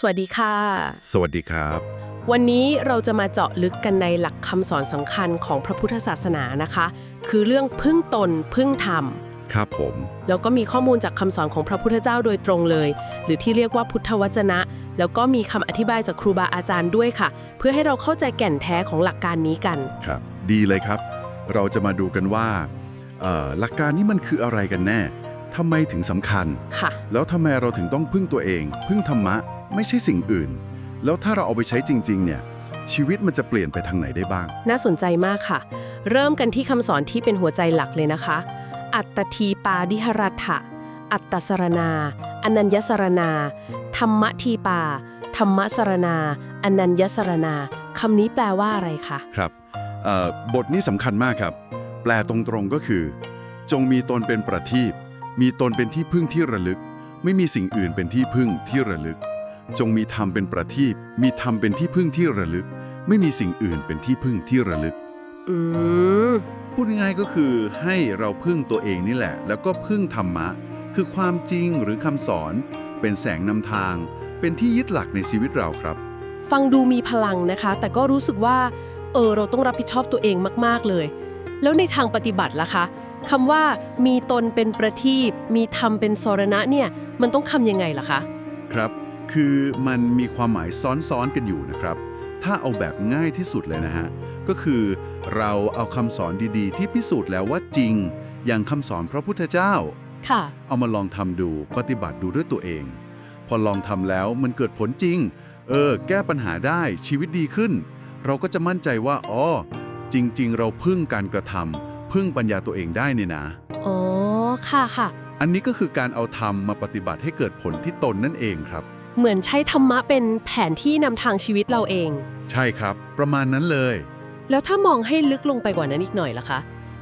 สวัสดีค่ะ สวัสดีครับ วันนี้เราจะมาเจาะลึกกันในหลักคำสอนสำคัญของพระพุทธศาสนานะคะ คือเรื่องพึ่งตนพึ่งธรรม ครับผม แล้วก็มีข้อมูลจากคำสอนของพระพุทธเจ้าโดยตรงเลย หรือที่เรียกว่าพุทธวจนะ แล้วก็มีคำอธิบายจากครูบาอาจารย์ด้วยค่ะ เพื่อให้เราเข้าใจแก่นแท้ของหลักการนี้กัน ครับ ดีเลยครับ เราจะมาดูกันว่าเอ่อหลักการนี้มันคืออะไรกันแน่ทำไมถึงสำคัญ ค่ะ แล้วทำไมเราถึงต้องพึ่งตัวเอง พึ่งธรรมะ ไม่ใช่สิ่งอื่น แล้วถ้าเราเอาไปใช้จริง ๆ เนี่ยชีวิตมันจะเปลี่ยนไปทางไหนได้บ้าง น่าสนใจมากค่ะ เริ่มกันที่คำสอนที่เป็นหัวใจหลักเลยนะคะ อัตตทีปาดิหรัตถะอัตตสรณา อนัญญสรณา ธรรมทีปา ธรรมสรณา อนัญญสรณาคำนี้แปลว่าอะไรคะ ครับเอ่อบทนี้สำคัญมากครับ แปลตรงๆก็คือ จงมีตนเป็นประทีปมีตนเป็นที่พึ่งที่ระลึก ไม่มีสิ่งอื่นเป็นที่พึ่งที่ระลึก จงมีธรรมเป็นประทีปมีธรรมเป็นที่พึ่งที่ระลึก ไม่มีสิ่งอื่นเป็นที่พึ่งที่ระลึก อืม พูดง่ายๆก็คือให้เราพึ่งตัวเองนี่แหละ แล้วก็พึ่งธรรมะ คือความจริงหรือคำสอน เป็นแสงนำทาง เป็นที่ยึดหลักในชีวิตเราครับ ฟังดูมีพลังนะคะ แต่ก็รู้สึกว่า เออ เราต้องรับผิดชอบตัวเองมาก ๆ เลย แล้วในทางปฏิบัติล่ะคะคำว่ามีตนเป็นประทีปมีธรรมเป็นสรณะเนี่ย มันต้องคำยังไงล่ะคะ ครับ คือมันมีความหมายซ้อนๆกันอยู่นะครับ ถ้าเอาแบบง่ายที่สุดเลยนะฮะ ก็คือเราเอาคำสอนดีๆ ที่พิสูจน์แล้วว่าจริง อย่างคำสอนพระพุทธเจ้า ค่ะ เอามาลองทำดูปฏิบัติดูด้วยตัวเอง พอลองทำแล้วมันเกิดผลจริง เออ แก้ปัญหาได้ชีวิตดีขึ้น เราก็จะมั่นใจว่าอ๋อจริง ๆ เราพึ่งการกระทำพึ่งปัญญาตัวเองได้เนี่ยนะ อ๋อ ค่ะค่ะ อันนี้ก็คือการเอาธรรมมาปฏิบัติให้เกิดผลที่ตนนั่นเองครับ เหมือนใช้ธรรมะเป็นแผนที่นำทางชีวิตเราเอง ใช่ครับ ประมาณนั้นเลย แล้วถ้ามองให้ลึกลงไปกว่านั้นอีกหน่อยล่ะคะ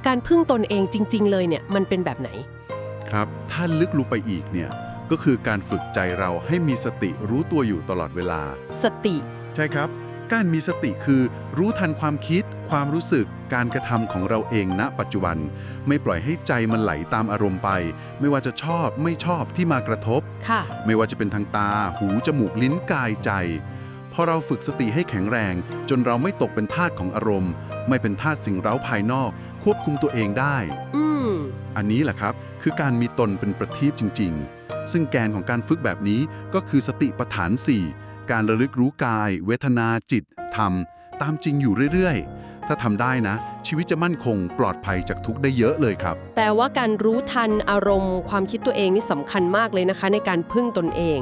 การพึ่งตนเองจริง ๆ เลยเนี่ยมันเป็นแบบไหน ครับ ถ้าลึกลงไปอีกเนี่ย ก็คือการฝึกใจเราให้มีสติรู้ตัวอยู่ตลอดเวลา สติ ใช่ครับ การมีสติคือรู้ทันความคิด ความรู้สึก การกระทำของเราเองณ ปัจจุบัน ไม่ปล่อยให้ใจมันไหลตามอารมณ์ไป ไม่ว่าจะชอบไม่ชอบที่มากระทบ ค่ะ ไม่ว่าจะเป็นทางตา หู จมูก ลิ้น กายใจ พอเราฝึกสติให้แข็งแรง จนเราไม่ตกเป็นทาสของอารมณ์ ไม่เป็นทาสสิ่งเร้าภายนอก ควบคุมตัวเองได้ อืม อันนี้แหละครับ คือการมีตนเป็นประทีปจริง ๆ ซึ่งแกนของการฝึกแบบนี้ก็คือสติปัฏฐาน 4 การระลึกรู้กาย เวทนาจิตธรรม ตามจริงอยู่เรื่อยๆ ถ้าทำได้นะ ชีวิตจะมั่นคงปลอดภัยจากทุกข์ได้เยอะเลยครับแต่ว่าการรู้ทันอารมณ์ ความคิดตัวเองนี่สำคัญมากเลยนะคะ ในการพึ่งตนเอง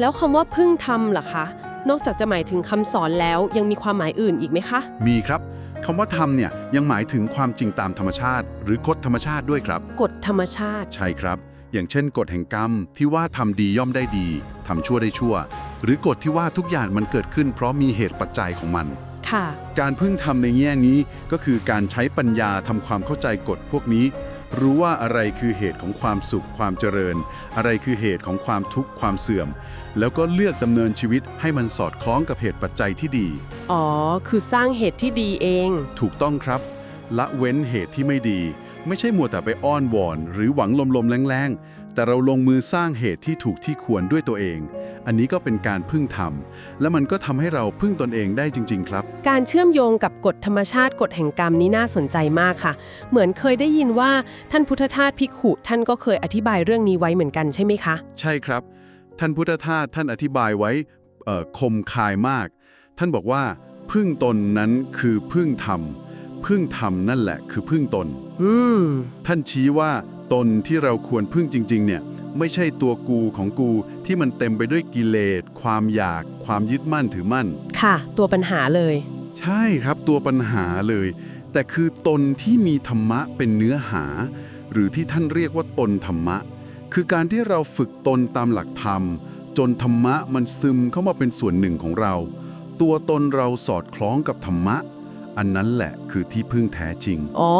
แล้วคำว่าพึ่งธรรมล่ะคะ นอกจากจะหมายถึงคำสอนแล้วยังมีความหมายอื่นอีกไหมคะ มีครับคำว่าธรรมเนี่ยยังหมายถึงความจริงตามธรรมชาติ หรือกฎธรรมชาติด้วยครับ กฎธรรมชาติ ใช่ครับ อย่างเช่น กฎแห่งกรรมที่ว่าทำดีย่อมได้ดี ทำชั่วได้ชั่ว หรือกฎที่ว่าทุกอย่างมันเกิดขึ้น เพราะมีเหตุปัจจัยของมัน ค่ะ การพึ่งทำในแง่นี้ก็คือการใช้ปัญญาทำความเข้าใจกฎพวกนี้ รู้ว่าอะไรคือเหตุของความสุขความเจริญ อะไรคือเหตุของความทุกข์ความเสื่อม แล้วก็เลือกดำเนินชีวิตให้มันสอดคล้องกับเหตุปัจจัยที่ดี อ๋อ คือสร้างเหตุที่ดีเอง ถูกต้องครับ ละเว้นเหตุที่ไม่ดี ไม่ใช่มัวแต่ไปอ้อนวอน หรือหวังลมๆแรงๆ แต่เราลงมือสร้างเหตุที่ถูกที่ควรด้วยตัวเอง อันนี้ก็เป็นการพึ่งทำและมันก็ทำให้เราพึ่งตนเองได้จริง ๆ ครับ การเชื่อมโยงกับกฎธรรมชาติกฎแห่งกรรมนี้น่าสนใจมากค่ะ เหมือนเคยได้ยินว่าท่านพุทธทาสภิกขุท่านก็เคยอธิบายเรื่องนี้ไว้เหมือนกันใช่ไหมคะ ใช่ครับ ท่านพุทธทาสท่านอธิบายไว้เอ่อคมคายมาก ท่านบอกว่า พึ่งตนนั้นคือพึ่งธรรมพึ่งธรรมนั่นแหละคือพึ่งตนอืมท่านชี้ว่า ตนที่เราควรพึ่งจริง ๆ เนี่ย ไม่ใช่ตัวกูของกูที่มันเต็มไปด้วยกิเลส ความอยาก ความยึดมั่นถือมั่น ค่ะ ตัวปัญหาเลย ใช่ครับตัวปัญหาเลย แต่คือตนที่มีธรรมะเป็นเนื้อหา หรือที่ท่านเรียกว่าตนธรรมะ คือการที่เราฝึกตนตามหลักธรรม จนธรรมะมันซึมเข้ามาเป็นส่วนหนึ่งของเรา ตัวตนเราสอดคล้องกับธรรมะอันนั้นแหละคือที่พึ่งแท้จริง อ๋อ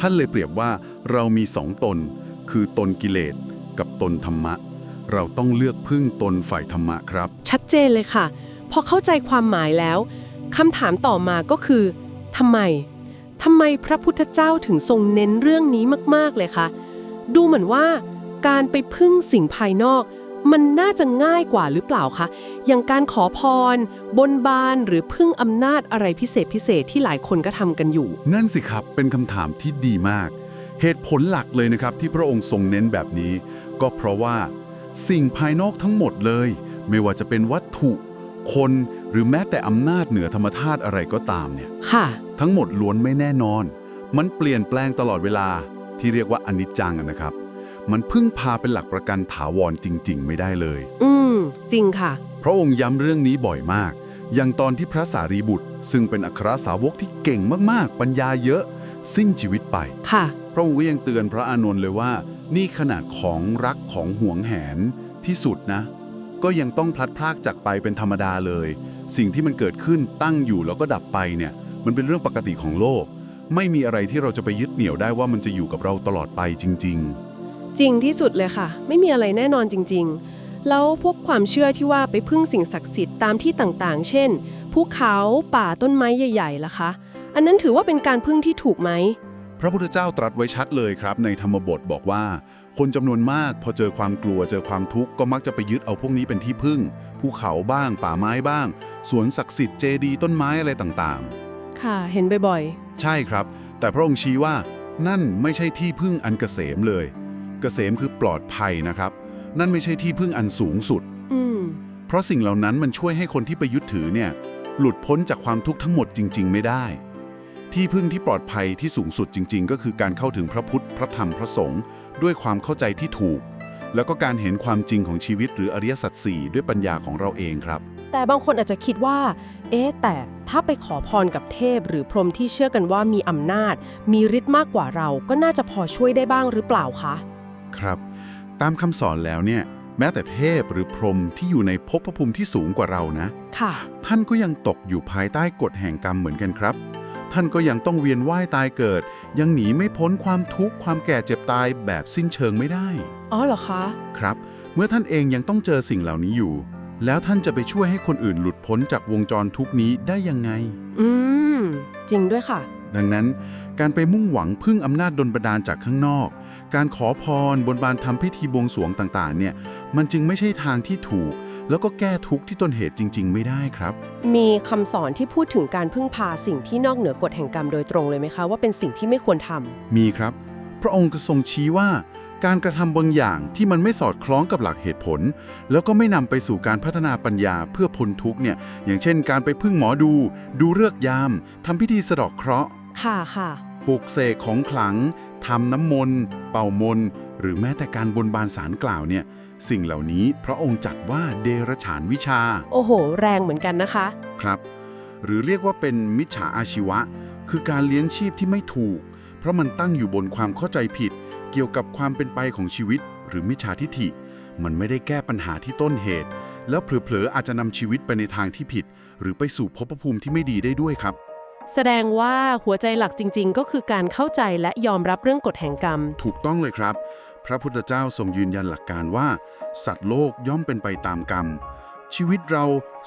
ท่านเลยเปรียบว่าเรามีสองตน คือตนกิเลสกับตนธรรมะ เราต้องเลือกพึ่งตนฝ่ายธรรมะครับ ชัดเจนเลยค่ะ พอเข้าใจความหมายแล้วคำถามต่อมาก็คือทำไมทำไมพระพุทธเจ้าถึงทรงเน้นเรื่องนี้มาก ๆ เลยคะ ดูเหมือนว่า การไปพึ่งสิ่งภายนอก มันน่าจะง่ายกว่าหรือเปล่าคะ อย่างการขอพร บนบานหรือพึ่งอำนาจอะไรพิเศษพิเศษที่หลายคนก็ทำกันอยู่ นั่นสิครับเป็นคำถามที่ดีมาก เหตุผลหลักเลยนะครับที่พระองค์ทรงเน้นแบบนี้ ก็เพราะว่า สิ่งภายนอกทั้งหมดเลย ไม่ว่าจะเป็นวัตถุ คนหรือแม้แต่อำนาจเหนือธรรมธาตุอะไรก็ตามเนี่ยค่ะ ทั้งหมดล้วนไม่แน่นอน มันเปลี่ยนแปลงตลอดเวลาที่เรียกว่าอนิจจังอะนะครับ มันพึ่งพาเป็นหลักประกันถาวรจริง ๆ ไม่ได้เลย อืม จริงค่ะ พระองค์ย้ำเรื่องนี้บ่อยมาก อย่างตอนที่พระสารีบุตร ซึ่งเป็นอัครสาวกที่เก่งมากๆ ปัญญาเยอะ สิ้นชีวิตไป ค่ะ พระองค์ก็ยังเตือนพระอานนท์เลยว่า นี่ขนาดของรักของห่วงแหนที่สุดนะ ก็ยังต้องพลัดพรากจากไปเป็นธรรมดาเลย สิ่งที่มันเกิดขึ้นตั้งอยู่แล้วก็ดับไปเนี่ย มันเป็นเรื่องปกติของโลก ไม่มีอะไรที่เราจะไปยึดเหนี่ยวได้ว่ามันจะอยู่กับเราตลอดไปจริง จริงที่สุดเลยค่ะ ไม่มีอะไรแน่นอนจริง ๆ แล้วพวกความเชื่อที่ว่าไปพึ่งสิ่งศักดิ์สิทธิ์ตามที่ต่างๆ เช่นภูเขาป่าต้นไม้ใหญ่ๆล่ะคะ อันนั้นถือว่าเป็นการพึ่งที่ถูกไหมๆพระพุทธเจ้าตรัสไว้ชัดเลยครับ ในธรรมบทบอกว่า คนจำนวนมากพอเจอความกลัวเจอความทุกข์ก็มักจะไปยึดเอาพวกนี้เป็นที่พึ่ง ภูเขาบ้าง ป่าไม้บ้าง สวนศักดิ์สิทธิ์เจดีย์ต้นไม้อะไรต่างๆค่ะ เห็นบ่อยใช่ครับ แต่พระองค์ชี้ว่า นั่นไม่ใช่ที่พึ่งอันเกษมเลย เกษมคือปลอดภัยนะครับ นั่นไม่ใช่ที่พึ่งอันสูงสุด ๆ อืม เพราะสิ่งเหล่านั้นมันช่วยให้คนที่ไปยึดถือเนี่ย หลุดพ้นจากความทุกข์ทั้งหมดจริง ๆ ไม่ได้ ที่พึ่งที่ปลอดภัยที่สูงสุดจริง ๆ ก็คือการเข้าถึงพระพุทธพระธรรมพระสงฆ์ด้วยความเข้าใจที่ถูก แล้วก็การเห็นความจริงของชีวิตหรืออริยสัจสี่ด้วยปัญญาของเราเองครับ แต่บางคนอาจจะคิดว่า เอ๊ะแต่ถ้าไปขอพรกับเทพ หรือพรหมที่เชื่อกันว่ามีอำนาจ มีฤทธิ์มากกว่าเราก็น่าจะพอช่วยได้บ้างหรือเปล่าคะครับ ตามคำสอนแล้วเนี่ยแม้แต่เทพหรือพรหมที่อยู่ในภพภูมิที่สูงกว่าเรานะ ค่ะ ท่านก็ยังตกอยู่ภายใต้กฎแห่งกรรมเหมือนกันครับ ท่านก็ยังต้องเวียนว่ายตายเกิด ยังหนีไม่พ้นความทุกข์ความแก่เจ็บตายแบบสิ้นเชิงไม่ได้ อ๋อเหรอคะ ครับ เมื่อท่านเองยังต้องเจอสิ่งเหล่านี้อยู่ แล้วท่านจะไปช่วยให้คนอื่นหลุดพ้นจากวงจรทุกข์นี้ได้ยังไง อืม จริงด้วยค่ะ ดังนั้น การไปมุ่งหวังพึ่งอำนาจดลบันดาลจากข้างนอก การขอพรบนบานทำพิธีบวงสรวงต่างๆ เนี่ย มันจึงไม่ใช่ทางที่ถูก แล้วก็แก้ทุกข์ที่ต้นเหตุจริง ๆ ไม่ได้ครับ มีคำสอนที่พูดถึงการพึ่งพาสิ่งที่นอกเหนือกฎแห่งกรรมโดยตรงเลยไหมคะ ว่าเป็นสิ่งที่ไม่ควรทำมีครับ พระองค์ก็ทรงชี้ว่า การกระทำบางอย่างที่มันไม่สอดคล้องกับหลักเหตุผล แล้วก็ไม่นำไปสู่การพัฒนาปัญญาเพื่อพ้นทุกข์เนี่ย อย่างเช่น การไปพึ่งหมอดู ดูเลือกยามทำพิธีสะเดอกเคราะห์ค่ะค่ะ ปลุกเสกของขลังทำน้ำมนต์ เป่ามนต์ หรือแม้แต่การบนบานสารกล่าวเนี่ย สิ่งเหล่านี้พระองค์จัดว่าเดรฉานวิชา โอ้โห แรงเหมือนกันนะคะ ครับ หรือเรียกว่าเป็นมิจฉาอาชีวะ คือการเลี้ยงชีพที่ไม่ถูก เพราะมันตั้งอยู่บนความเข้าใจผิด เกี่ยวกับความเป็นไปของชีวิต หรือมิจฉาทิฐิ มันไม่ได้แก้ปัญหาที่ต้นเหตุ แล้วเผลอๆอาจจะนำชีวิตไปในทางที่ผิด หรือไปสู่ภพภูมิที่ไม่ดีได้ด้วยครับ แสดงว่าหัวใจหลักจริง ๆ ก็คือการเข้าใจและยอมรับเรื่องกฎแห่งกรรม ถูกต้องเลยครับ พระพุทธเจ้าทรงยืนยันหลักการว่า สัตว์โลกย่อมเป็นไปตามกรรม ชีวิตเรา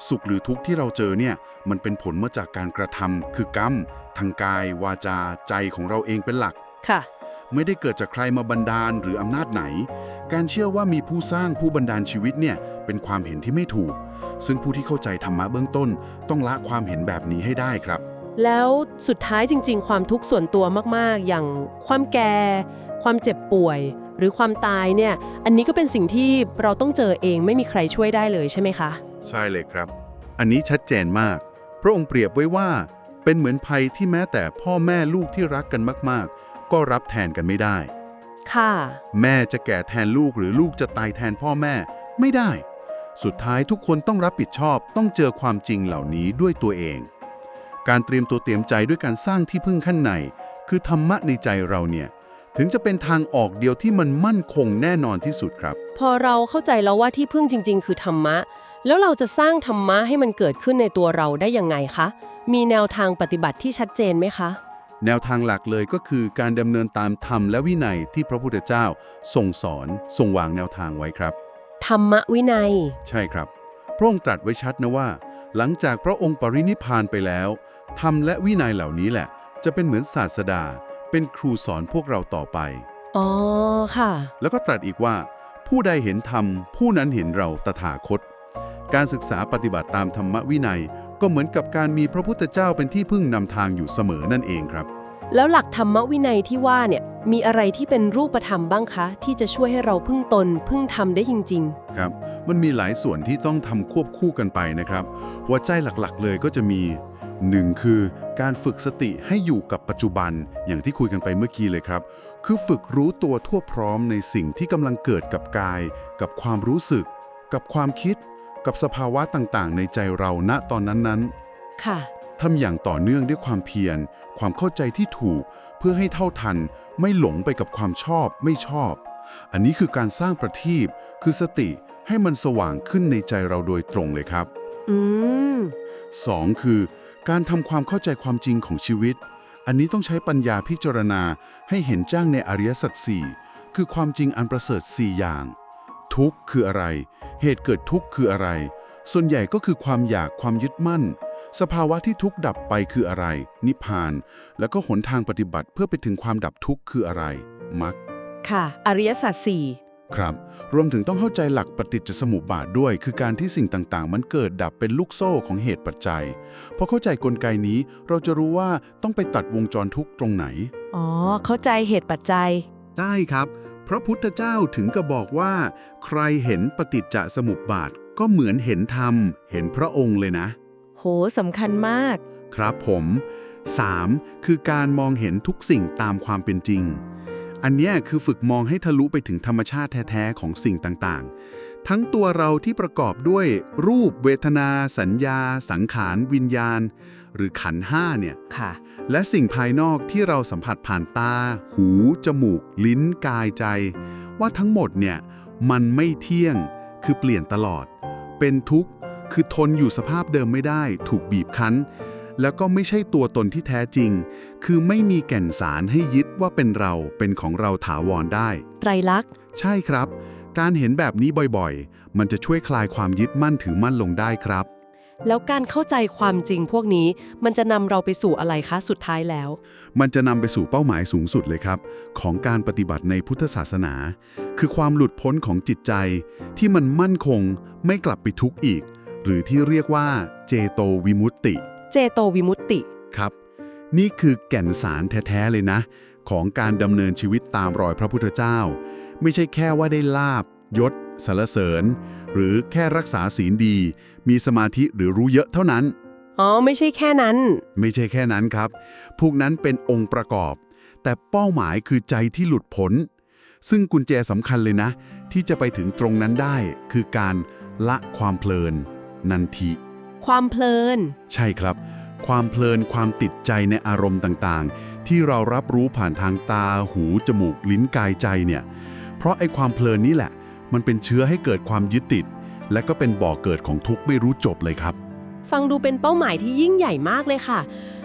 สุขหรือทุกข์ที่เราเจอเนี่ยมันเป็นผลมาจากการกระทำคือกรรม ทางกาย วาจา ใจของเราเองเป็นหลักค่ะ ไม่ได้เกิดจากใครมาบันดาลหรืออำนาจไหน การเชื่อว่ามีผู้สร้างผู้บันดาลชีวิตเนี่ยเป็นความเห็นที่ไม่ถูก ซึ่งผู้ที่เข้าใจธรรมะเบื้องต้น ต้องละความเห็นแบบนี้ให้ได้ครับแล้วสุดท้ายจริง ๆ ความทุกข์ส่วนตัวมาก ๆ อย่างความแก่ ความเจ็บป่วยห รือความตายเนี่ย อันนี้ก็เป็นสิ่งที่เราต้องเจอเองไม่มีใครช่วยได้เลยใช่ไหมคะ ใช่เลยครับ อันนี้ชัดเจนมาก พระองค์เปรียบไว้ว่า เป็นเหมือนภัยที่แม้แต่พ่อแม่ลูกที่รักกันมากๆ ก็รับแทนกันไม่ได้ ค่ะ แม่จะแก่แทนลูกหรือลูกจะตายแทนพ่อแม่ไม่ได้ สุดท้ายทุกคนต้องรับผิดชอบต้องเจอความจริงเหล่านี้ด้วยตัวเอง การเตรียมตัวเตรียมใจด้วยการสร้างที่พึ่งขั้นใน คือธรรมะในใจเราเนี่ย ถึงจะเป็นทางออกเดียวที่มันมั่นคงแน่นอนที่สุดครับ พอเราเข้าใจแล้วว่าที่พึ่งจริง ๆ คือธรรมะ แล้วเราจะสร้างธรรมะให้มันเกิดขึ้นในตัวเราได้ยังไงคะ มีแนวทางปฏิบัติที่ชัดเจนไหมคะ แนวทางหลักเลยก็คือการดำเนินตามธรรมและวินัยที่พระพุทธเจ้าทรงสอนทรงวางแนวทางไว้ครับ ธรรมวินัย ใช่ครับ พระองค์ตรัสไว้ชัดนะว่า หลังจากพระองค์ปรินิพพานไปแล้วธรรมและวินัยเหล่านี้แหละ จะเป็นเหมือนศาสดา เป็นครูสอนพวกเราต่อไป อ๋อ ค่ะ แล้วก็ตรัสอีกว่าผผู้ใดเห็นธรรม ผู้นั้นเห็นเราตถาคต การศึกษาปฏิบัติตามธรรมวินัย ก็เหมือนกับการมีพระพุทธเจ้าเป็นที่พึ่งนำทางอยู่เสมอนั่นเองครับ แล้วหลักธรรมวินัยที่ว่าเนี่ยมีอะไรที่เป็นรูปธรรมบ้างคะ ที่จะช่วยให้เราพึ่งตน พึ่งธรรมได้จริงครับ มันมีหลายส่วนที่ต้องทำควบคู่กันไปนะครับ หัวใจหลักๆ เลยก็จะมี 1. คือ การฝึกสติให้อยู่กับปัจจุบันอย่างที่คุยกันไปเมื่อกี้เลยครับ คือฝึกรู้ตัวทั่วพร้อมในสิ่งที่กำลังเกิดกับกาย กับความรู้สึก กับความคิด กับสภาวะต่างๆ ในใจเราณตอนนั้นๆๆค่ะทำอย่างต่อเนื่องด้วยความเพียร ความเข้าใจที่ถูก เพื่อให้เท่าทัน ไม่หลงไปกับความชอบ ไม่ชอบ อันนี้คือการสร้างประทีปคือสติให้มันสว่างขึ้นในใจเราโดยตรงเลยครับ อืม 2. คือ การทำความเข้าใจความจริงของชีวิต อันนี้ต้องใช้ปัญญาพิจารณาให้เห็นจ้างในอริยสัจสี่คือความจริงอันประเสริฐ4อย่าง ทุกข์คืออะไร เหตุเกิดทุกข์คืออะไร ส่วนใหญ่ก็คือความอยากความยึดมั่น สภาวะที่ทุกข์ดับไปคืออะไร นิพพาน แล้วก็หนทางปฏิบัติเพื่อไปถึงความดับทุกข์คืออะไรมรรคค่ะ อริยสัจสี่ ครับ รวมถึงต้องเข้าใจหลักปฏิจจสมุปบาทด้วย คือการที่สิ่งต่างๆ มันเกิดดับเป็นลูกโซ่ของเหตุปัจจัย พอเข้าใจกลไกนี้ เราจะรู้ว่าต้องไปตัดวงจรทุกข์ตรงไหน อ๋อ เข้าใจเหตุปัจจัย ใช่ครับพระพุทธเจ้าถึงก็บอกว่า ใครเห็นปฏิจจสมุปบาทก็เหมือนเห็นธรรม เห็นพระองค์เลยนะ โหสำคัญมาก ครับผม 3. คือการมองเห็นทุกสิ่งตามความเป็นจริง อันเนี้ยคือฝึกมองให้ทะลุไปถึงธรรมชาติแท้ๆของสิ่งต่างๆ ทั้งตัวเราที่ประกอบด้วยรูปเวทนา สัญญา สังขาร วิญญาณ หรือขันธ์ห้าเนี่ยค่ะ และสิ่งภายนอกที่เราสัมผัสผ่านตา หู จมูก ลิ้น กายใจ ว่าทั้งหมดเนี่ยมันไม่เที่ยง คือเปลี่ยนตลอด เป็นทุกข์ คือทนอยู่สภาพเดิมไม่ได้ ถูกบีบคั้น แล้วก็ไม่ใช่ตัวตนที่แท้จริง คือไม่มีแก่นสารให้ยึดว่าเป็นเราเป็นของเราถาวรได้ ไตรลักษณ์ ใช่ครับ การเห็นแบบนี้บ่อยๆ มันจะช่วยคลายความยึดมั่นถือมั่นลงได้ครับ แล้วการเข้าใจความจริงพวกนี้มันจะนำเราไปสู่อะไรคะสุดท้ายแล้ว มันจะนำไปสู่เป้าหมายสูงสุดเลยครับ ของการปฏิบัติในพุทธศาสนา คือความหลุดพ้นของจิตใจ ที่มันมั่นคงไม่กลับไปทุกข์อีก หรือที่เรียกว่าเจโตวิมุตติ เจโตวิมุตติ ครับ นี่คือแก่นสารแท้ ๆ เลยนะ ของการดำเนินชีวิตตามรอยพระพุทธเจ้า ไม่ใช่แค่ว่าได้ลาบยศสรรเสริญ หรือแค่รักษาศีลดี มีสมาธิหรือรู้เยอะเท่านั้น อ๋อ ไม่ใช่แค่นั้น ไม่ใช่แค่นั้นครับ พวกนั้นเป็นองค์ประกอบ แต่เป้าหมายคือใจที่หลุดพ้นซึ่งกุญแจสำคัญเลยนะ ที่จะไปถึงตรงนั้นได้ คือการละความเพลิน นันทิ ความเพลิน ใช่ครับ ความเพลินความติดใจในอารมณ์ต่างๆ ที่เรารับรู้ผ่านทางตา หู จมูก ลิ้นกายใจเนี่ย เพราะไอ้ความเพลินนี่แหละ มันเป็นเชื้อให้เกิดความยึดติด และก็เป็นบ่อเกิดของทุกข์ไม่รู้จบเลยครับ ฟังดูเป็นเป้าหมายที่ยิ่งใหญ่มากเลยค่ะ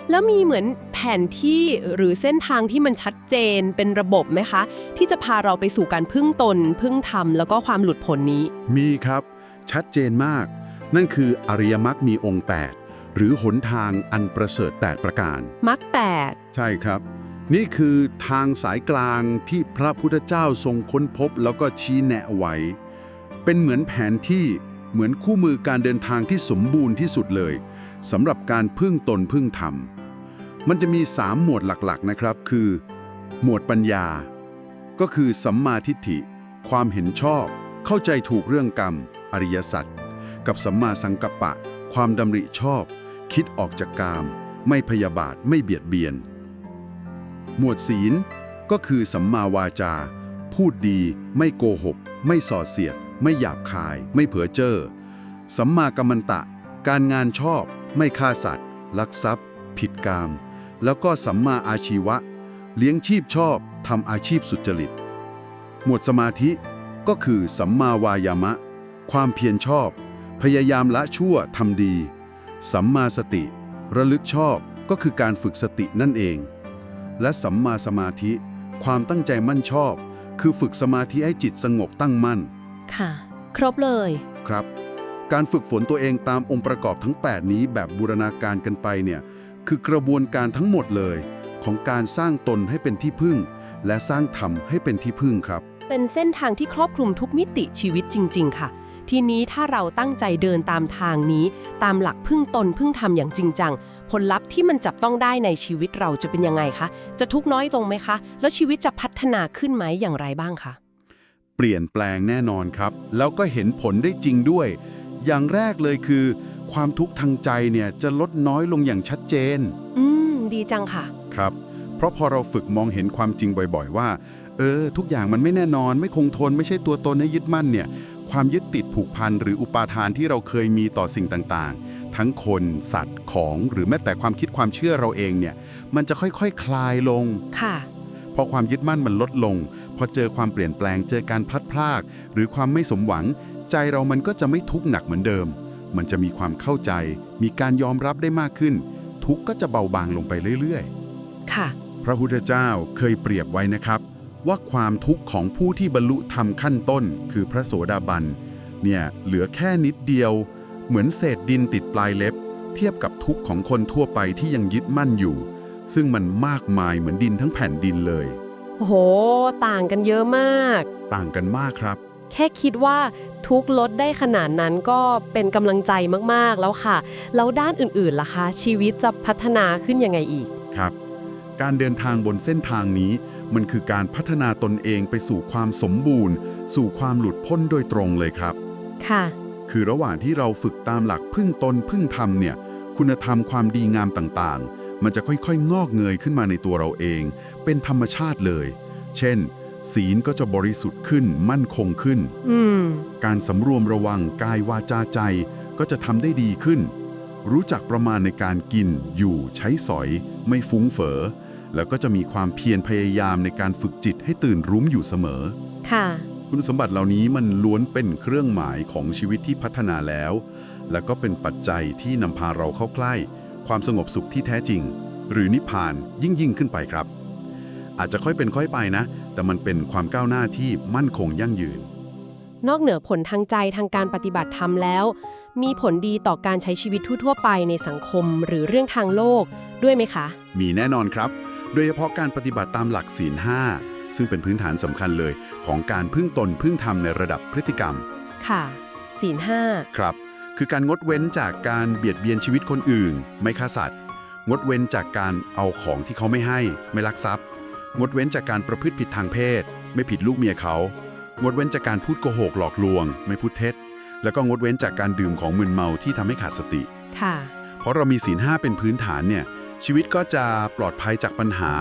แล้วมีเหมือนแผนที่หรือเส้นทางที่มันชัดเจนเป็นระบบไหมคะ ที่จะพาเราไปสู่การพึ่งตน พึ่งธรรมแล้วก็ความหลุดพ้นนี้ มีครับ ชัดเจนมาก นั่นคืออริยมรรคมีองค์ 8 หรือหนทางอันประเสริฐ 8 ประการ มรรคแปดใช่ครับ นี่คือทางสายกลางที่พระพุทธเจ้าทรงค้นพบแล้วก็ชี้แนะไว้ เป็นเหมือนแผนที่เหมือนคู่มือการเดินทางที่สมบูรณ์ที่สุดเลยสำหรับการพึ่งตนพึ่งธรรม มันจะมี 3 หมวดหลักๆนะครับ คือ หมวดปัญญา ก็คือสัมมาทิฏฐิ ความเห็นชอบ เข้าใจถูกเรื่องกรรม อริยสัจ กับสัมมาสังกัปปะ ความดำริชอบ คิดออกจากกาม ไม่พยาบาทไม่เบียดเบียน หมวดศีลก็คือสัมมาวาจา พูดดี ไม่โกหก ไม่ส่อเสียด ไม่หยาบคาย ไม่เผลอเจ้อสัมมากัมมันตะ การงานชอบ ไม่ฆ่าสัตว์ ลักทรัพย์ ผิดกาม แล้วก็สัมมาอาชีวะ เลี้ยงชีพชอบทำอาชีพสุจริต หมวดสมาธิก็คือสัมมาวายามะ ความเพียรชอบ พยายามละชั่วทำดี สัมมาสติ ระลึกชอบก็คือการฝึกสตินั่นเอง และสัมมาสมาธิ ความตั้งใจมั่นชอบ คือฝึกสมาธิให้จิตสงบตั้งมั่น ค่ะ ครบเลย ครับ การฝึกฝนตัวเองตามองค์ประกอบทั้ง 8 นี้แบบบูรณาการกันไปเนี่ย คือกระบวนการทั้งหมดเลย ของการสร้างตนให้เป็นที่พึ่ง และสร้างธรรมให้เป็นที่พึ่งครับ เป็นเส้นทางที่ครอบคลุมทุกมิติชีวิตจริง ๆ ค่ะ ทีนี้ถ้าเราตั้งใจเดินตามทางนี้ ตามหลักพึ่งตนพึ่งทำอย่างจริงจัง ผลลัพธ์ที่มันจับต้องได้ในชีวิตเราจะเป็นยังไงคะ จะทุกข์น้อยลงไหมคะ แล้วชีวิตจะพัฒนาขึ้นไหมอย่างไรบ้างคะ เปลี่ยนแปลงแน่นอนครับ แล้วก็เห็นผลได้จริงด้วย อย่างแรกเลยคือ ความทุกข์ทางใจเนี่ยจะลดน้อยลงอย่างชัดเจน อืม ดีจังค่ะ ครับ เพราะพอเราฝึกมองเห็นความจริงบ่อย ๆ ว่า เออ ทุกอย่างมันไม่แน่นอน ไม่คงทน ไม่ใช่ตัวตนให้ยึดมั่นเนี่ย ความยึดติดผูกพันหรืออุปาทานที่เราเคยมีต่อสิ่งต่างๆ ทั้งคนสัตว์ของหรือแม้แต่ความคิดความเชื่อเราเองเนี่ยมันจะค่อยๆคคลายลงค่ะพอความยึดมั่นมันลดลง พอเจอความเปลี่ยนแปลงเจอการพลัดพราก หรือความไม่สมหวัง ใจเรามันก็จะไม่ทุกข์หนักเหมือนเดิม มันจะมีความเข้าใจ มีการยอมรับได้มากขึ้น ทุกข์ก็จะเบาบางลงไปเรื่อยๆ ค่ะ พระพุทธเจ้าเคยเปรียบไว้นะครับ ว่าความทุกข์ของผู้ที่บรรลุธรรมขั้นต้น คือพระโสดาบันเนี่ยเหลือแค่นิดเดียว เหมือนเศษดินติดปลายเล็บ เทียบกับทุกข์ของคนทั่วไปที่ยังยึดมั่นอยู่ ซึ่งมันมากมายเหมือนดินทั้งแผ่นดินเลยโอ้โห ต่างกันเยอะมาก ต่างกันมากครับ แค่คิดว่าทุกข์ลดได้ขนาดนั้นก็เป็นกำลังใจมากๆแล้วค่ะ แล้วด้านอื่นๆล่ะคะ ชีวิตจะพัฒนาขึ้นยังไงอีกครับ การเดินทางบนเส้นทางนี้ มันคือการพัฒนาตนเองไปสู่ความสมบูรณ์ สู่ความหลุดพ้นโดยตรงเลยครับ ค่ะ คือระหว่างที่เราฝึกตามหลักพึ่งตนพึ่งธรรมเนี่ย คุณธรรมความดีงามต่างๆ มันจะค่อยๆ งอกเงยขึ้นมาในตัวเราเอง เป็นธรรมชาติเลย เช่น ศีลก็จะบริสุทธิ์ขึ้น มั่นคงขึ้นอืมการสำรวมระวังกายวาจาใจก็จะทำได้ดีขึ้น รู้จักประมาณในการกิน อยู่ ใช้สอย ไม่ฟุ้งเฟอ้อ แล้วก็จะมีความเพียรพยายามในการฝึกจิตให้ตื่นรู้อยู่เสมอ ค่ะ คุณสมบัติเหล่านี้มันล้วนเป็นเครื่องหมายของชีวิตที่พัฒนาแล้ว และก็เป็นปัจจัยที่นำพาเราเข้าใกล้ ความสงบสุขที่แท้จริง หรือนิพพานยิ่งยิ่งขึ้นไปครับ อาจจะค่อยเป็นค่อยไปนะ แต่มันเป็นความก้าวหน้าที่มั่นคงยั่งยืน นอกเหนือผลทางใจทางการปฏิบัติธรรมแล้ว มีผลดีต่อการใช้ชีวิตทั่วๆไปในสังคม หรือเรื่องทางโลกด้วยไหมคะ มีแน่นอนครับโดยเฉพาะการปฏิบัติตามหลักศีลห้าซึ่งเป็นพื้นฐานสำคัญเลยของการพึ่งตนพึ่งธรรมในระดับพฤติกรรม ค่ะ ศีลห้าครับ คือการงดเว้นจากการเบียดเบียนชีวิตคนอื่น ไม่ฆ่าสัตว์ งดเว้นจากการเอาของที่เขาไม่ให้ ไม่ลักทรัพย์ งดเว้นจากการประพฤติผิดทางเพศ ไม่ผิดลูกเมียเขา งดเว้นจากการพูดโกหกหลอกลวง ไม่พูดเท็จ แล้วก็งดเว้นจากการดื่มของมึนเมาที่ทำให้ขาดสติ ค่ะ เพราะเรามีศีลห้าเป็นพื้นฐานเนี่ย ชีวิตก็จะปลอดภัยจากปัญหา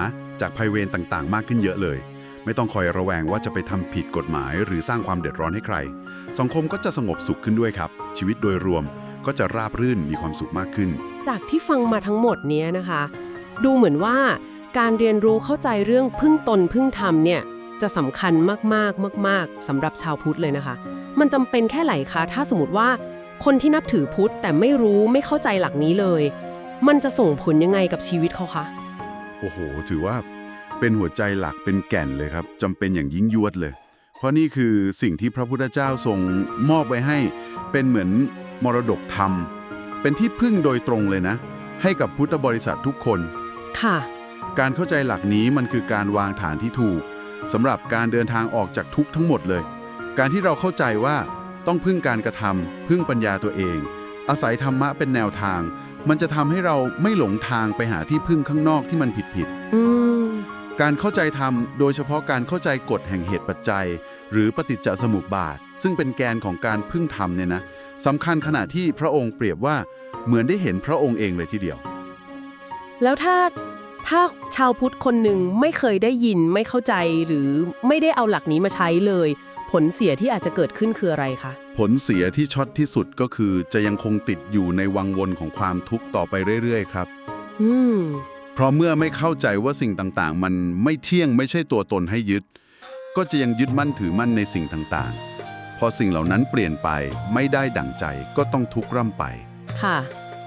จากภัยเวรต่างๆ มากขึ้นเยอะเลย ไม่ต้องคอยระแวงว่าจะไปทำผิดกฎหมาย หรือสร้างความเดือดร้อนให้ใคร สังคมก็จะสงบสุขขึ้นด้วยครับ ชีวิตโดยรวมก็จะราบรื่นมีความสุขมากขึ้น จากที่ฟังมาทั้งหมดเนี้ยนะคะ ดูเหมือนว่าการเรียนรู้เข้าใจเรื่องพึ่งตนพึ่งธรรมเนี่ยจะสำคัญมากๆมาก ๆสำหรับชาวพุทธเลยนะคะ มันจำเป็นแค่ไหนคะถ้าสมมติว่าคนที่นับถือพุทธแต่ไม่รู้ไม่เข้าใจหลักนี้เลย มันจะส่งผลยังไงกับชีวิตเขาคะ โอ้โห ถือว่าเป็นหัวใจหลักเป็นแก่นเลยครับจำเป็นอย่างยิ่งยวดเลย เพราะนี่คือสิ่งที่พระพุทธเจ้าทรงมอบไว้ให้เป็นเหมือนมรดกธรรม เป็นที่พึ่งโดยตรงเลยนะ ให้กับพุทธบริษัททุกคน ค่ะ การเข้าใจหลักนี้มันคือการวางฐานที่ถูกสำหรับการเดินทางออกจากทุกข์ทั้งหมดเลย การที่เราเข้าใจว่าต้องพึ่งการกระทำพึ่งปัญญาตัวเอง อาศัยธรรมะเป็นแนวทาง มันจะทำให้เราไม่หลงทางไปหาที่พึ่งข้างนอกที่มันผิดผิดๆอืมการเข้าใจธรรมโดยเฉพาะการเข้าใจกฎแห่งเหตุปัจจัย หรือปฏิจจสมุปบาท ซึ่งเป็นแกนของการพึ่งธรรมเนี่ยนะสำคัญขณะที่พระองค์เปรียบว่าเหมือนได้เห็นพระองค์เองเลยทีเดียว แล้วถ้าถ้าชาวพุทธคนหนึ่งไม่เคยได้ยินไม่เข้าใจหรือไม่ได้เอาหลักนี้มาใช้เลย ผลเสียที่อาจจะเกิดขึ้นคืออะไรคะ ผลเสียที่ช็อตที่สุดก็คือจะยังคงติดอยู่ในวังวนของความทุกข์ต่อไปเรื่อย ๆ ครับ อืม เพราะเมื่อไม่เข้าใจว่าสิ่งต่างๆ มันไม่เที่ยงไม่ใช่ตัวตนให้ยึด ก็จะยังยึดมั่นถือมั่นในสิ่งต่างๆ พอสิ่งเหล่านั้นเปลี่ยนไปไม่ได้ดั่งใจก็ต้องทุกข์ร่ำไป ค่ะ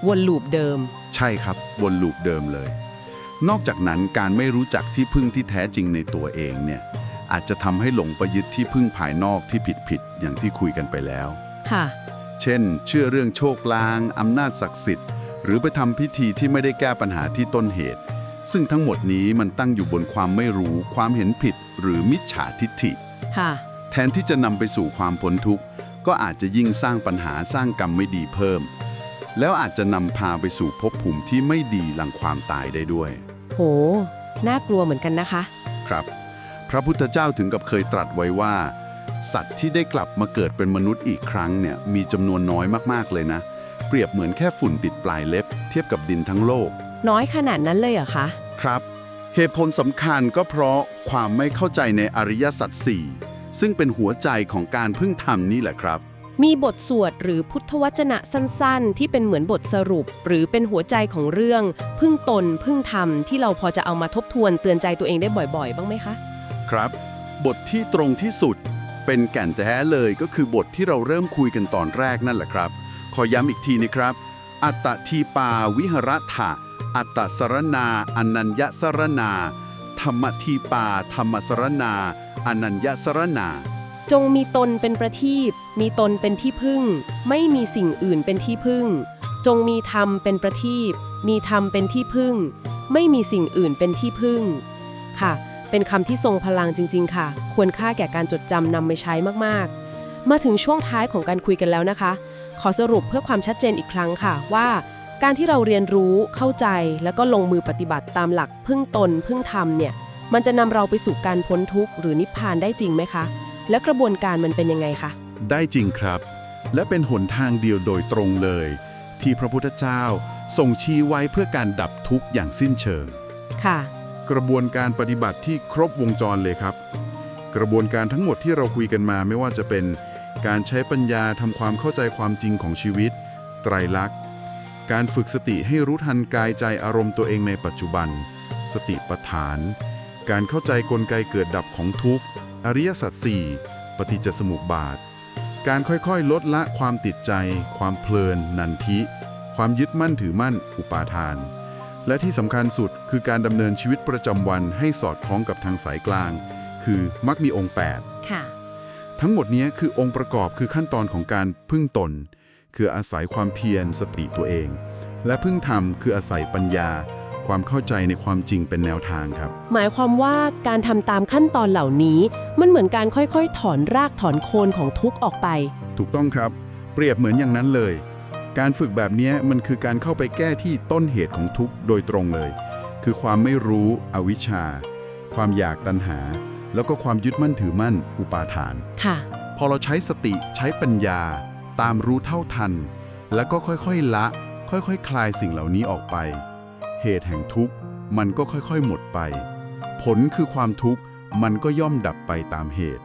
วนลูปเดิม ใช่ครับ วนลูปเดิมเลย นอกจากนั้นการไม่รู้จักที่พึ่งที่แท้จริงในตัวเองเนี่ย อาจจะทำให้หลงไปยึดที่พึ่งภายนอกที่ผิดๆอย่างที่คุยกันไปแล้ว ค่ะ เช่น เชื่อเรื่องโชคลางอำนาจศักดิ์สิทธิ์ หรือไปทำพิธีที่ไม่ได้แก้ปัญหาที่ต้นเหตุ ซึ่งทั้งหมดนี้มันตั้งอยู่บนความไม่รู้ ความเห็นผิด หรือมิจฉาทิฏฐิ ค่ะ แทนที่จะนำไปสู่ความพ้นทุกข์ ก็อาจจะยิ่งสร้างปัญหาสร้างกรรมไม่ดีเพิ่ม แล้วอาจจะนำพาไปสู่ภพภูมิที่ไม่ดีหลังความตายได้ด้วย โห น่ากลัวเหมือนกันนะคะ ครับ พระพุทธเจ้าถึงกับเคยตรัสไว้ว่า สัตว์ที่ได้กลับมาเกิดเป็นมนุษย์อีกครั้งเนี่ยมีจำนวนน้อยมากๆเลยนะ เปรียบเหมือนแค่ฝุ่นติดปลายเล็บ เทียบกับดินทั้งโลก น้อยขนาดนั้นเลยเหรอคะ ครับ เหตุผลสำคัญก็เพราะความไม่เข้าใจในอริยสัจสี่ซึ่งเป็นหัวใจของการพึ่งธรรมนี่แหละครับ มีบทสวดหรือพุทธวจนะสั้นๆ ที่เป็นเหมือนบทสรุป หรือเป็นหัวใจของเรื่อง พึ่งตนพึ่งธรรมที่เราพอจะเอามาทบทวนเตือนใจตัวเองได้บ่อยๆ บ้างไหมคะ ครับ บทที่ตรงที่สุด เป็นแก่นแท้เลยก็คือบทที่เราเริ่มคุยกันตอนแรกนั่นแหละครับ ขอย้ำอีกทีนะครับ อัตตทีปาวิหรถะอัตตสรณาอนัญญสรณา ธรรมทีปา ธรรมสรณาอนัญญสรณาจงมีตนเป็นประทีปมีตนเป็นที่พึ่ง ไม่มีสิ่งอื่นเป็นที่พึ่ง จงมีธรรมเป็นประทีปมีธรรมเป็นที่พึ่ง ไม่มีสิ่งอื่นเป็นที่พึ่ง ค่ะ เป็นคำที่ทรงพลังจริง ๆ ค่ะ ควรค่าแก่การจดจำนำไปใช้มากๆ มาถึงช่วงท้ายของการคุยกันแล้วนะคะ ขอสรุปเพื่อความชัดเจนอีกครั้งค่ะว่า การที่เราเรียนรู้เข้าใจ แล้วก็ลงมือปฏิบัติตามหลัก พึ่งตน พึ่งธรรมเนี่ยมันจะนำเราไปสู่การพ้นทุกข์หรือนิพพานได้จริงไหมคะ และกระบวนการมันเป็นยังไงคะ ได้จริงครับ และเป็นหนทางเดียวโดยตรงเลย ที่พระพุทธเจ้าทรงชี้ไว้เพื่อการดับทุกข์อย่างสิ้นเชิง ค่ะ กระบวนการปฏิบัติที่ครบวงจรเลยครับ กระบวนการทั้งหมดที่เราคุยกันมาไม่ว่าจะเป็นการใช้ปัญญาทำความเข้าใจความจริงของชีวิต ไตรลักษณ์ การฝึกสติให้รู้ทันกายใจอารมณ์ตัวเองในปัจจุบัน สติปัฏฐาน การเข้าใจกลไกเกิดดับของทุกข์ อริยสัจสี่ปฏิจจสมุปบาท การค่อยๆ ลดละความติดใจ ความเพลิน นันทิ ความยึดมั่นถือมั่น อุปาทาน และที่สำคัญสุดคือการดำเนินชีวิตประจำวันให้สอดคล้องกับทางสายกลาง คือมักมีองค์ค่ะ8ทั้งหมดนี้คือองค์ประกอบคือขั้นตอนของการพึ่งตน คืออาศัยความเพียรสติตัวเอง และพึ่งธรรมคืออาศัยปัญญา ความเข้าใจในความจริงเป็นแนวทางครับ หมายความว่าการทำตามขั้นตอนเหล่านี้ มันเหมือนการค่อยๆ ถอนรากถอนโคนของทุกข์ออกไป ถูกต้องครับ เปรียบเหมือนอย่างนั้นเลย การฝึกแบบนี้มันคือการเข้าไปแก้ที่ต้นเหตุของทุกข์โดยตรงเลย คือความไม่รู้อวิชชา ความอยากตัณหา แล้วก็ความยึดมั่นถือมั่น อุปาทาน ค่ะ พอเราใช้สติใช้ปัญญา ตามรู้เท่าทัน แล้วก็ค่อยๆละ ค่อยๆคคลายสิ่งเหล่านี้ออกไป เหตุแห่งทุกข์มันก็ค่อยๆหมดไป ผลคือความทุกข์มันก็ย่อมดับไปตามเหตุ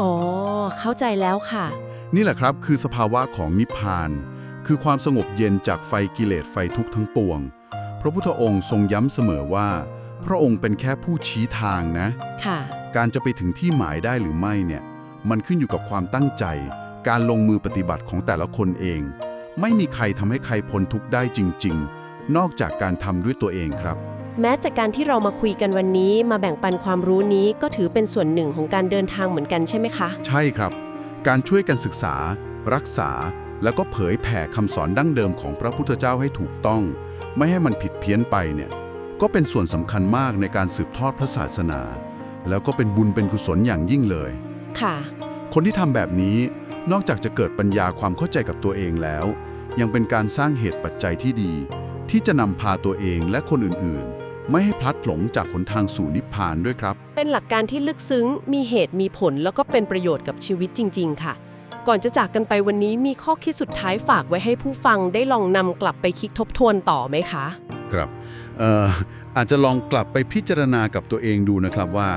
อ๋อ เข้าใจแล้วค่ะ นี่แหละครับคือสภาวะของนิพพาน คือความสงบเย็นจากไฟกิเลสไฟทุกข์ทั้งปวง พระพุทธองค์ทรงย้ำเสมอว่า พระองค์เป็นแค่ผู้ชี้ทางนะค่ะการจะไปถึงที่หมายได้หรือไม่เนี่ย มันขึ้นอยู่กับความตั้งใจ การลงมือปฏิบัติของแต่ละคนเอง ไม่มีใครทำให้ใครพ้นทุกข์ได้จริง ๆ นอกจากการทำด้วยตัวเองครับ แม้จากการที่เรามาคุยกันวันนี้มาแบ่งปันความรู้นี้ก็ถือเป็นส่วนหนึ่งของการเดินทางเหมือนกันใช่ไหมคะ ใช่ครับ การช่วยกันศึกษา รักษา แล้วก็เผยแผ่คำสอนดั้งเดิมของพระพุทธเจ้าให้ถูกต้อง ไม่ให้มันผิดเพี้ยนไปเนี่ยก็เป็นส่วนสำคัญมากในการสืบทอดพระศาสนา แล้วก็เป็นบุญเป็นกุศลอย่างยิ่งเลย ค่ะ คนที่ทำแบบนี้นอกจากจะเกิดปัญญาความเข้าใจกับตัวเองแล้ว ยังเป็นการสร้างเหตุปัจจัยที่ดี ที่จะนำพาตัวเองและคนอื่นๆ ไม่ให้พลัดหลงจากหนทางสู่นิพพานด้วยครับ เป็นหลักการที่ลึกซึ้ง มีเหตุมีผลแล้วก็เป็นประโยชน์กับชีวิตจริง ๆ ค่ะ ก่อนจะจากกันไปวันนี้มีข้อคิดสุดท้ายฝากไว้ให้ผู้ฟังได้ลองนำกลับไปคิดทบทวนต่อไหมคะ ครับเอ่ออาจจะลองกลับไปพิจารณากับตัวเองดูนะครับว่า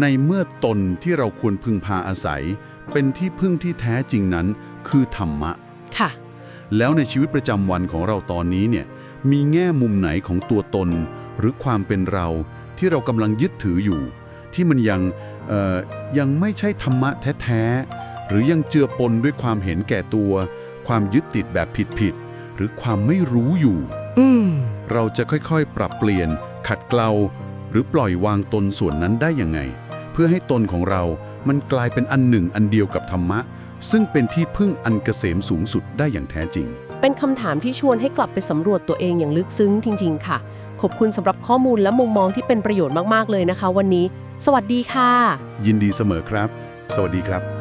ในเมื่อตนที่เราควรพึงพาอาศัย เป็นที่พึ่งที่แท้จริงนั้น คือธรรมะ ค่ะ แล้วในชีวิตประจำวันของเราตอนนี้เนี่ยมีแง่มุมไหนของตัวตน หรือความเป็นเราที่เรากำลังยึดถืออยู่ ที่มันยังเอ่อยังไม่ใช่ธรรมะแท้ๆ หรือยังเจือปนด้วยความเห็นแก่ตัว ความยึดติดแบบผิดๆหรือความไม่รู้อยู่อืมเราจะค่อยๆ ปรับเปลี่ยน ขัดเกลา หรือปล่อยวางตนส่วนนั้นได้ยังไง เพื่อให้ตนของเรามันกลายเป็นอันหนึ่งอันเดียวกับธรรมะ ซึ่งเป็นที่พึ่งอันเกษมสูงสุดได้อย่างแท้จริง เป็นคำถามที่ชวนให้กลับไปสำรวจตัวเองอย่างลึกซึ้งจริง ๆ ค่ะ ขอบคุณสำหรับข้อมูลและมุมมองที่เป็นประโยชน์มากๆเลยนะคะ วันนี้ สวัสดีค่ะ ยินดีเสมอครับ สวัสดีครับ